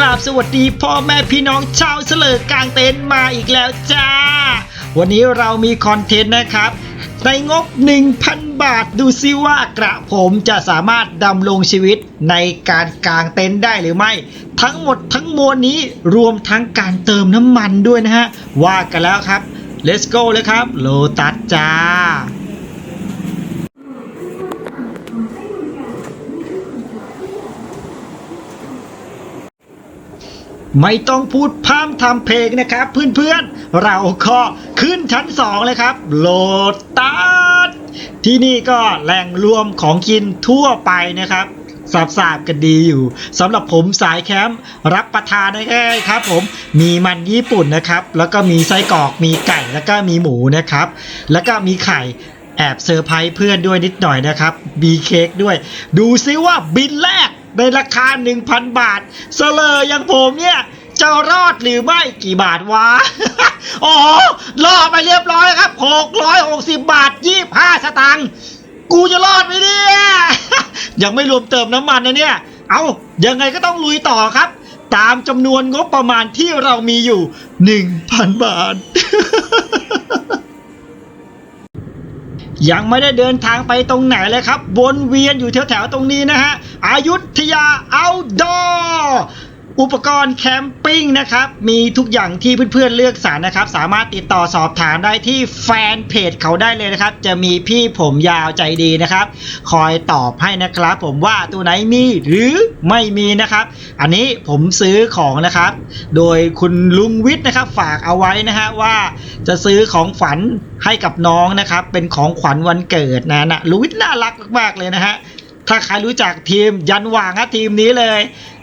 ราบสวัสดีพ่อแม่พี่น้องชาวเสลอกลางเต็นท์มาอีกแล้วจ้า วันนี้เรามีคอนเทนต์นะครับในงบ 1,000 บาทดูซิว่ากระผมจะสามารถดำรงชีวิตในการกางเต็นท์ได้หรือไม่ ทั้งหมดทั้งมวลนี้รวมทั้งการเติมน้ำมันด้วยนะฮะ ว่ากันแล้วครับ let's go เลยครับ โลตัสจ้า ไม่ต้องพูดพร่ำทำเพลงนะครับ เพื่อนๆ เราก็ขึ้นชั้นสองเลยครับ โลตัสที่นี่ก็แหล่งรวมของกินทั่วไปนะครับสาบสาบกันดีอยู่สำหรับผมสายแคมป์รับประทานได้แค่ครับผมมีมันญี่ปุ่นนะครับ แล้วก็มีไส้กรอกมีไก่แล้วก็มีหมูนะครับ แล้วก็มีไข่แอบเซอร์ไพรส์เพื่อนด้วยนิดหน่อยนะครับมีเค้กด้วย ดูซิว่าบินแรก ในราคา 1,000 บาทเสลออย่างผมเนี่ยจะรอดหรือไม่กี่บาทวะอ๋อรอดไปเรียบร้อยครับ 660 บาท 25 สตางค์ กูจะรอดไหมเนี่ย ยังไม่รวมเติมน้ำมันนะเนี่ย เอายังไงก็ต้องลุยต่อครับ ตามจำนวนงบประมาณที่เรามีอยู่ 1,000 บาท ยังไม่ได้เดินทางไปตรงไหนเลยครับวนเวียนอยู่แถวๆตรงนี้นะฮะอายุทยาเอาดอ อุปกรณ์แคมปิ้งนะครับ มีทุกอย่างที่เพื่อนๆเลือกสรรนะครับ สามารถติดต่อสอบถามได้ที่แฟนเพจเขาได้เลยนะครับ จะมีพี่ผมยาวใจดีนะครับ คอยตอบให้นะครับ ผมว่าตัวไหนมีหรือไม่มีนะครับ อันนี้ผมซื้อของนะครับ โดยคุณลุงวิทย์นะครับ ฝากเอาไว้นะฮะว่าจะซื้อของฝันให้กับน้องนะครับ เป็นของขวัญวันเกิดนะนะลุงวิทย์น่ารักมากๆเลยนะฮะถ้าใครรู้จักทีมยันหว่างครับทีมนี้เลย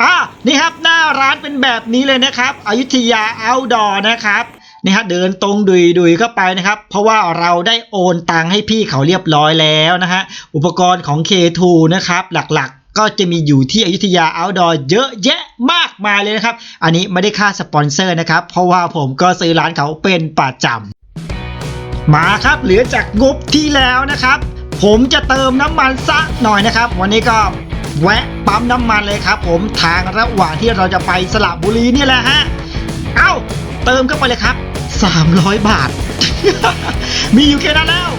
อะนี่ครับหน้าร้านเป็นแบบนี้เลยนะครับอยุธยาเอาดอนะครับนี่ฮะเดินตรงดุยดุยเข้าไปนะครับ เพราะว่าเราได้โอนตังให้พี่เขาเรียบร้อยแล้วนะฮะอุปกรณ์ของ K2 นะครับ หลักๆก็จะมีอยู่ที่อยุธยาเอาดอเยอะแยะมากมายเลยนะครับ อันนี้ไม่ได้ค่าสปอนเซอร์นะครับ เพราะว่าผมก็ซื้อร้านเขาเป็นประจำมาครับเหลือจากงบที่แล้วนะครับ ผมจะเติมน้ำมันซะหน่อยนะครับ วันนี้ก็ แวะปั๊มน้ำมันเลยครับผมทางระหว่างที่เราจะไปสระบุรีนี่แหละฮะ เอ้า เติมเข้าไปเลยครับ 300 บาท มีอยู่แค่นั้นแล้ว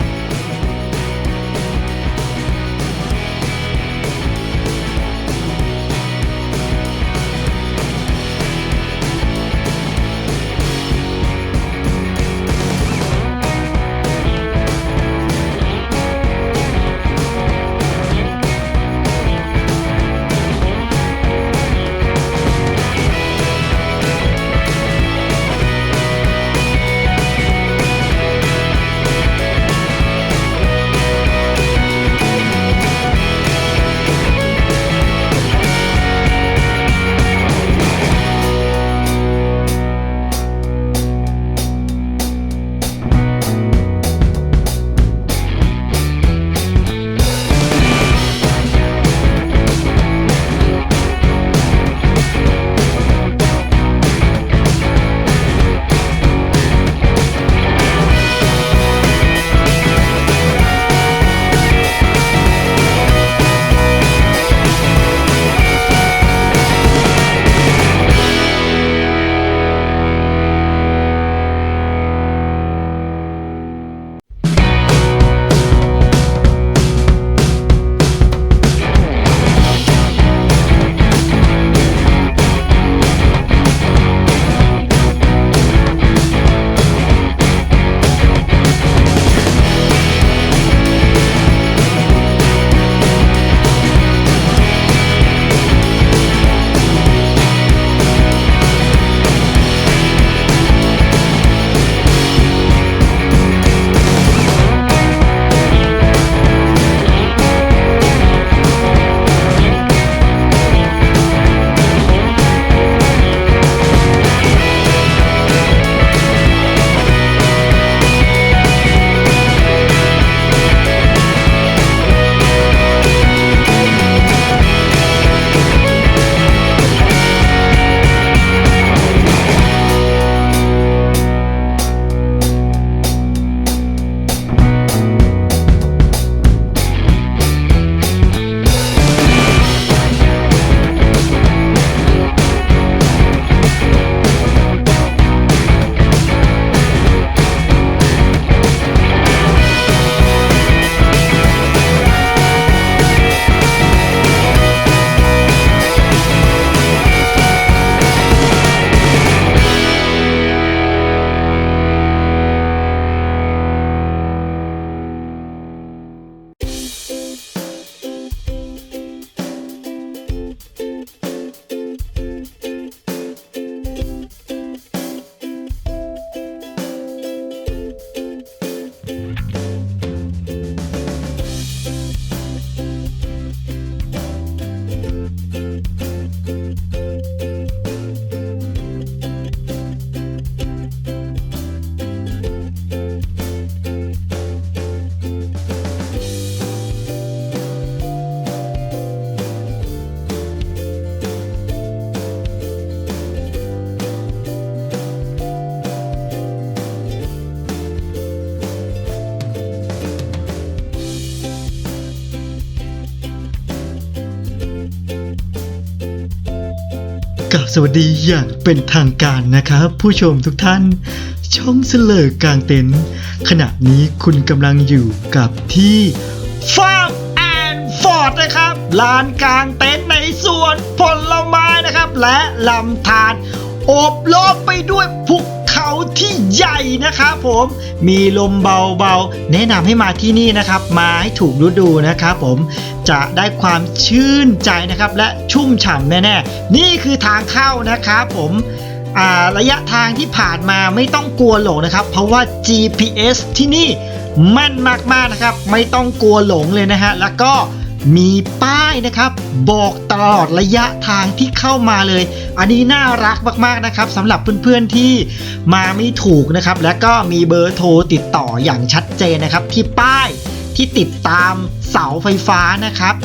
สวัสดีอย่างเป็นทางการนะครับ ผู้ชมทุกท่านช่องเสลอกลางเต็นท์ขณะนี้คุณกำลังอยู่กับที่ฟาร์มแอนฟอร์ดนะครับลานกลางเต็นท์ในสวนผลไม้นะครับ และลำธารอบล้อมไปด้วยภู เขาที่ใหญ่นะครับผมมีลมเบาๆ แนะนำให้มาที่นี่นะครับมาให้ถูกฤดูนะครับผมจะได้ความชื่นใจนะครับและชุ่มฉ่ำแน่ๆ นี่คือทางเข้านะครับผมอ่าระยะทางที่ผ่านมาไม่ต้องกลัวหลงนะครับ เพราะว่า GPS ที่นี่แม่นมากๆนะครับ ไม่ต้องกลัวหลงเลยนะฮะแล้วก็ มีป้ายนะครับบอกตลอดระยะทางที่เข้ามาเลย อันนี้น่ารักมากๆนะครับสำหรับเพื่อนๆที่มาไม่ถูกนะครับ แล้วก็มีเบอร์โทรติดต่ออย่างชัดเจนนะครับ ที่ป้ายที่ติดตามเสาไฟฟ้านะครับ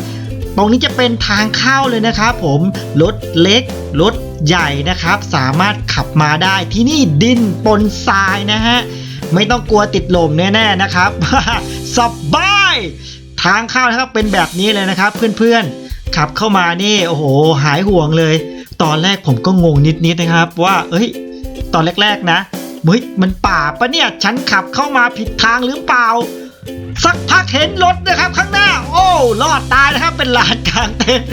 ตรงนี้จะเป็นทางเข้าเลยนะครับผมรถเล็กรถใหญ่นะครับ สามารถขับมาได้ที่นี่ดินปนทรายนะฮะไม่ต้องกลัวติดลมแน่ๆนะครับสบาย ทางเข้านะครับเป็นแบบนี้เลยนะครับ เพื่อนๆ ขับเข้ามานี่โอ้โหหายห่วงเลย ตอนแรกผมก็งงนิดๆนะครับ ว่าเอ้ย ตอนแรกๆนะเฮ้ยมันป่าปะเนี่ยฉันขับเข้ามาผิดทางหรือเปล่า สักพักเห็นรถนะครับข้างหน้า โอ้รอดตายนะครับเป็นลานกลางเต็นท์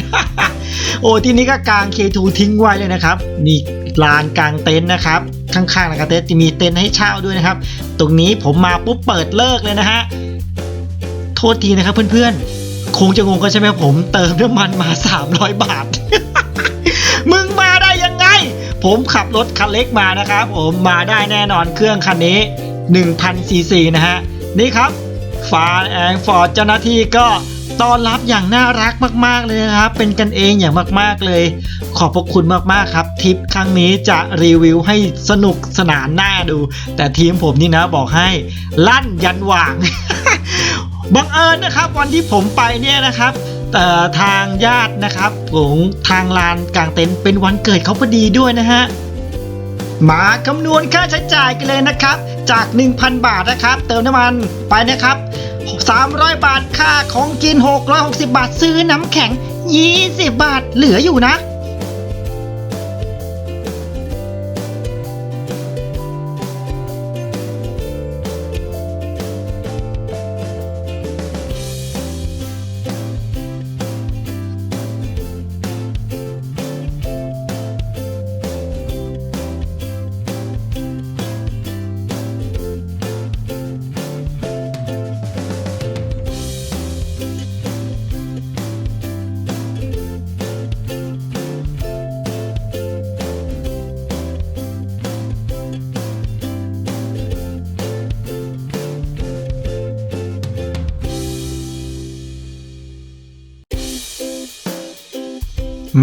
โอ้ที่นี้ก็กลางเคทูทิ้งไว้เลยนะครับนี่ลานกลางเต็นท์นะครับข้างๆลานกลางเต็นท์จะมีเต็นท์ให้เช่าด้วยนะครับ ตรงนี้ผมมาปุ๊บเปิดเลิกเลยนะฮะ โทษทีนะครับเพื่อนๆ คงจะงงกันใช่ไหมผมเติมน้ำมันมา 300 บาท มึงมาได้ยังไง ผมขับรถคันเล็กมานะครับผมมาได้แน่นอนเครื่องคันนี้1,000ซีซีนะฮะ นี่ครับฟาแองฟอร์ดเจ้าหน้าที่ก็ต้อนรับอย่างน่ารักมาก ๆ เลยนะครับ เป็นกันเองอย่างมาก ๆ เลย ขอบพระคุณมาก ๆ ครับ ทริปครั้งนี้จะรีวิวให้สนุกสนานน่าดู แต่ทีมผมนี่นะบอกให้ลั่นยันหว่าง บังเอิญนะครับวันที่ผมไปเนี่ยนะครับทางญาตินะครับของทางลานกลางเต็นท์เป็นวันเกิดเขาพอดีด้วยนะฮะมาคำนวณค่าใช้จ่ายกันเลยนะครับ จาก 1,000 บาทนะครับ เติมน้ำมันไปนะครับ 300 บาทค่าของกิน 660 บาทซื้อน้ำแข็ง 20 บาทเหลืออยู่นะ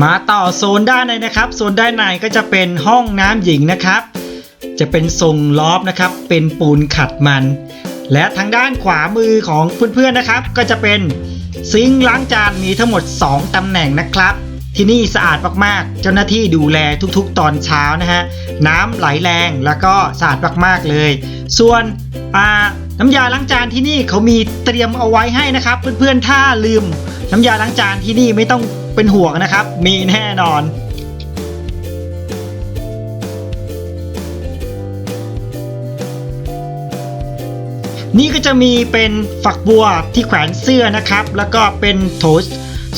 มาต่อโซนด้านในนะครับ โซนด้านในก็จะเป็นห้องน้ำหญิงนะครับ จะเป็นทรงล้อมนะครับ เป็นปูนขัดมัน และทางด้านขวามือของเพื่อนๆนะครับ ก็จะเป็นซิงค์ล้างจานมีทั้งหมด 2ตำแหน่งนะครับ ที่นี่สะอาดมากๆ เจ้าหน้าที่ดูแลทุกๆ ตอนเช้านะฮะน้ำไหลแรงแล้วก็สะอาดมากๆเลย ส่วนน้ำยาล้างจานที่นี่เขามีเตรียมเอาไว้ให้นะครับ เพื่อนๆถ้าลืม น้ำยาล้างจานที่นี่ไม่ต้อง เป็นห่วงนะครับ มีแน่นอนนี่ก็จะมีเป็นฝักบัวที่แขวนเสื้อนะครับ แล้วก็เป็นโถ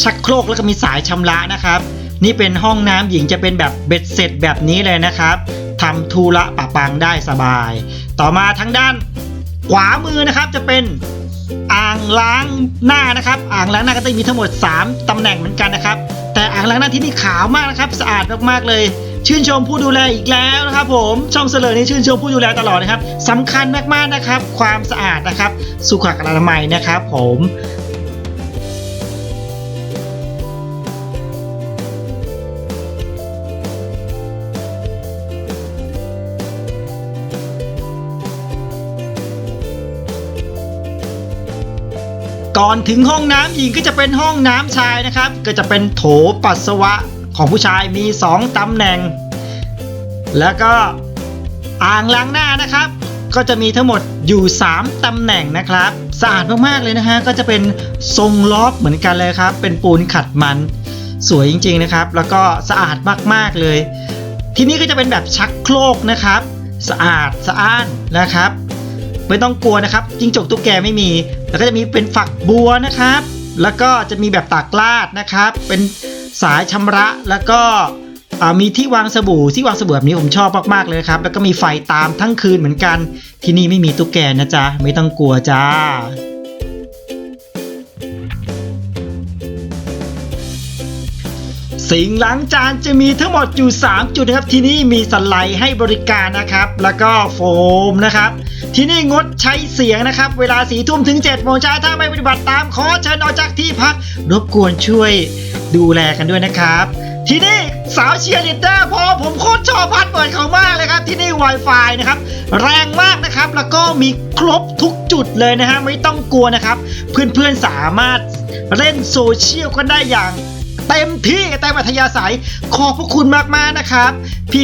ชักโครกแล้วก็มีสายชำระนะครับ นี่เป็นห้องน้ำหญิงจะเป็นแบบเบ็ดเสร็จแบบนี้เลยนะครับทำธุระปะปังได้สบาย ต่อมาทางด้านขวามือนะครับจะเป็น ล้างหน้านะครับ อ่างล้างหน้าก็จะมีทั้งหมด 3 ตำแหน่งเหมือนกันนะครับ แต่อ่างล้างหน้าที่นี่ขาวมากนะครับสะอาดมากๆเลย ชื่นชมผู้ดูแลอีกแล้วนะครับ ผมช่องเสลอนี่ชื่นชมผู้ดูแลตลอดนะครับสำคัญมากๆนะครับ ความสะอาดนะครับ สุขอนามัยนะครับ ผม ก่อนถึงห้องน้ำหญิงก็จะเป็นห้องน้ำชายนะครับ ก็จะเป็นโถปัสสาวะของผู้ชายมี 2ตำแหน่ง แล้วก็อ่างล้างหน้านะครับ ก็จะมีทั้งหมดอยู่ 3ตำแหน่งนะครับสะอาดมากๆเลยนะฮะก็จะเป็นทรงล็อบเหมือนกันเลยครับ เป็นปูนขัดมันสวยจริงๆนะครับ แล้วก็สะอาดมากๆเลย ที่นี่ก็จะเป็นแบบชักโครกนะครับ สะอาดสะอ้านนะครับ ไม่ต้องกลัวนะครับจิ้งจกตุ๊กแกไม่มี แล้วก็จะมีเป็นฝักบัวนะครับ แล้วก็จะมีแบบตากลาดนะครับ เป็นสายชำระแล้วก็มีที่วางสบู่ที่วางสบู่แบบนี้ผมชอบมากๆเลยครับ แล้วก็มีไฟตามทั้งคืนเหมือนกัน ที่นี่ไม่มีตุ๊กแกนะจ๊ะไม่ต้องกลัวจ้าสิ่งล้างจานจะมีทั้งหมดอยู่ 3 จุดนะครับที่นี่มีสไลด์ให้บริการนะครับ แล้วก็โฟมนะครับ ที่นี่งดใช้เสียงนะครับ เวลาสีทุ่มถึง7จ็ดโมงเช้าถ้าไม่ปฏิบัติตามขอเชิญออกจากที่พัก รบกวนช่วยดูแลกันด้วยนะครับที่นี่สาวเชียร์ลีดเดอร์พอผมโคตรชอบพัดเปิดเขามากเลยครับที่นี่ Wi-Fi นะครับแรงมากนะครับแล้วก็มีครบทุกจุดเลยนะฮะไม่ต้องกลัวนะครับ เพื่อนๆสามารถเล่นโซเชียลกันได้อย่าง เต็มที่เต็มอัธยาศัย ขอบพระคุณมากๆนะครับ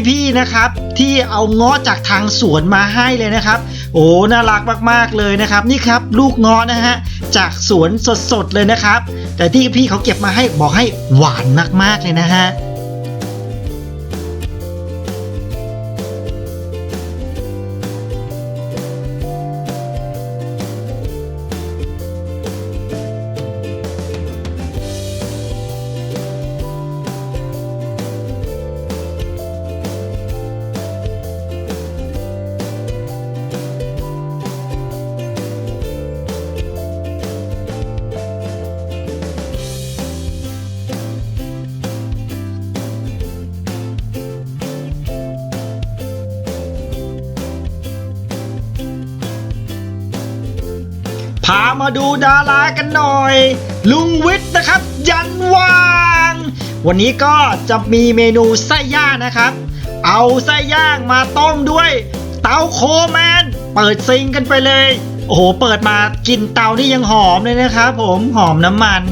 พี่ๆนะครับที่เอาเงาะจากทางสวนมาให้เลยนะครับ โอ้น่ารักมากๆเลยนะครับ นี่ครับลูกเงาะนะฮะจากสวนสดๆเลยนะครับ แต่ที่พี่เขาเก็บมาให้บอกให้หวานมากๆเลยนะฮะ พามาดูดารากันหน่อย ลุงวิทย์นะครับ ยันวาง วันนี้ก็จะมีเมนูไส้ย่างนะครับ เอาไส้ย่างมาต้มด้วย เตาโคแมน เปิดซิงกันไปเลย โอ้โห เปิดมากลิ่นเตานี่ยังหอมเลยนะครับผมหอมน้ำมัน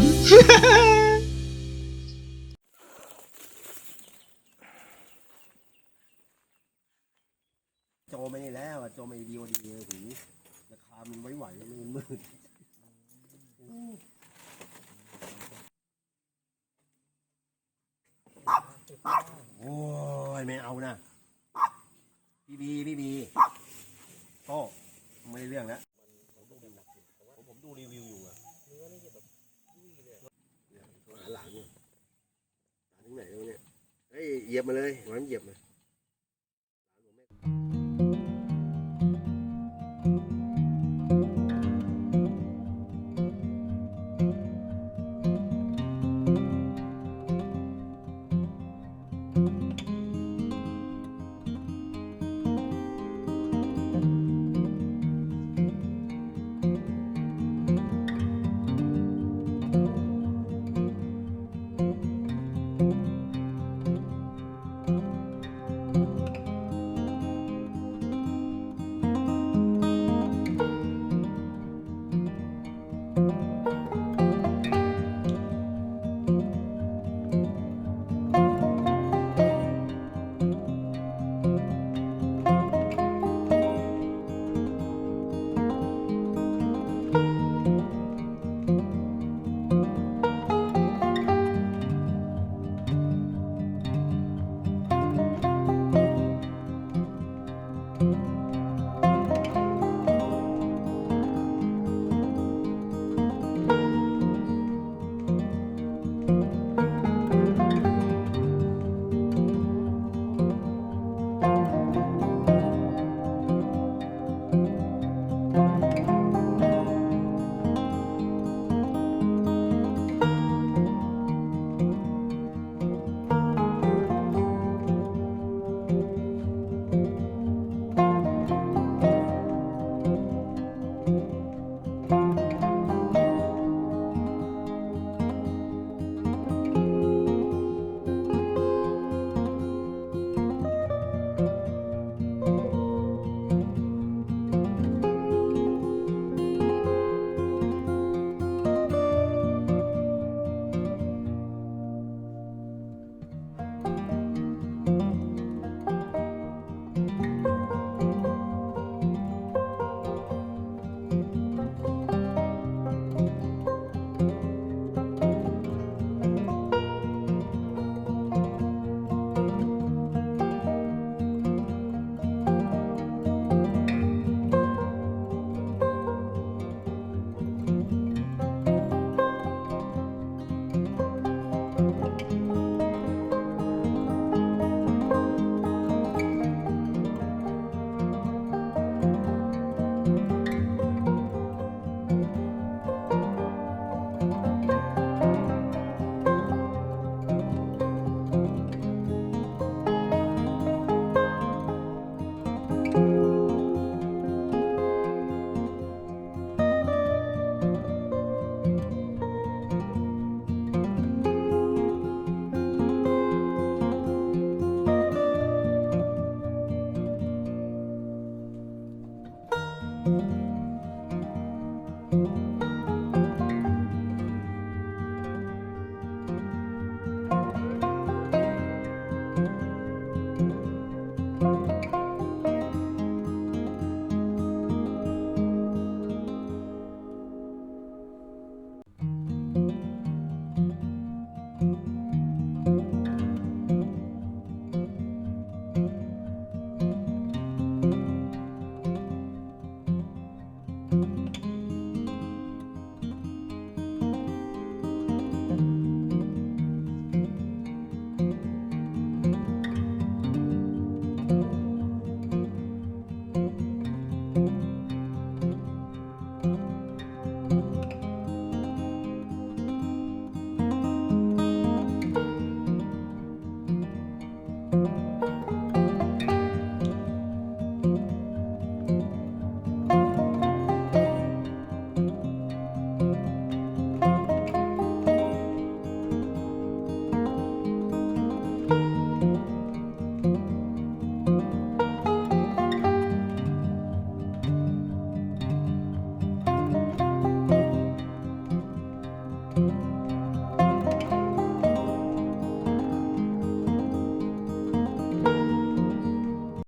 โจไม่ได้แล้วอะโจไม่ดีโอดีเลยหูราคามันไม่ไหวเลยมันมืดโอ้ย ไม่เอานะพี่บีพี่บีโต้ไม่ได้เรื่องแล้วผมดูรีวิวอยู่อะเนื้อนี่แบบยุ่ยเลยหาหลังเนี่ยหาถึงไหนแล้วเนี่ยเฮ้ยเหยียบมาเลยมันเหยียบมา